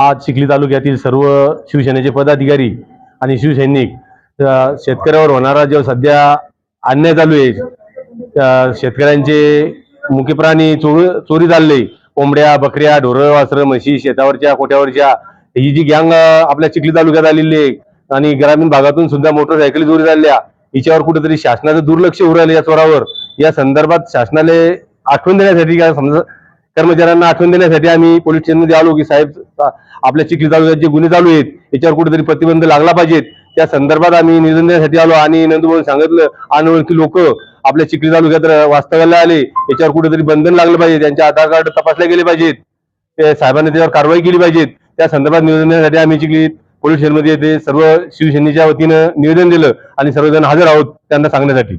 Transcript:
आज चिखली तालुक्यातील सर्व शिवसेनेचे पदाधिकारी आणि शिवसैनिक शेतकऱ्यावर होणारा जो सध्या अन्याय चालू आहे शेतकऱ्यांचे मुख्य प्राणी चोरी चोरी चालले. कोंबड्या बकऱ्या ढोरं वासरं म्हशी शेतावरच्या कोट्यावरच्या ही जी गँग आपल्या चिखली तालुक्यात आलेली आहे आणि ग्रामीण भागातून सुद्धा मोटरसायकली चोरी झाल्या हिच्यावर कुठेतरी शासनाचं दुर्लक्ष होऊ राहिलं या चोरावर. या संदर्भात शासनाला आठवण देण्यासाठी काय समजा कर्मचाऱ्यांना आठवण देण्यासाठी आम्ही पोलीस स्टेशनमध्ये आलो की साहेब आपल्या चिखली तालुक्यात जे गुन्हे चालू आहेत याच्यावर कुठेतरी प्रतिबंध लागला पाहिजेत. त्या संदर्भात आम्ही निवेदन देण्यासाठी आलो आणि नंदुभाऊन सांगितलं अनोळखी लोक आपल्या चिखली तालुक्यात वास्तव्याला आले याच्यावर कुठेतरी बंधन लागलं पाहिजे त्यांचे आधार कार्ड तपासले गेले पाहिजेत. ते साहेबांनी त्याच्यावर कारवाई केली पाहिजेत. त्या संदर्भात निवेदन देण्यासाठी आम्ही चिखली पोलीस स्टेशनमध्ये ते सर्व शिवसेनेच्या वतीनं निवेदन दिलं आणि सर्वजण हजर आहोत त्यांना सांगण्यासाठी.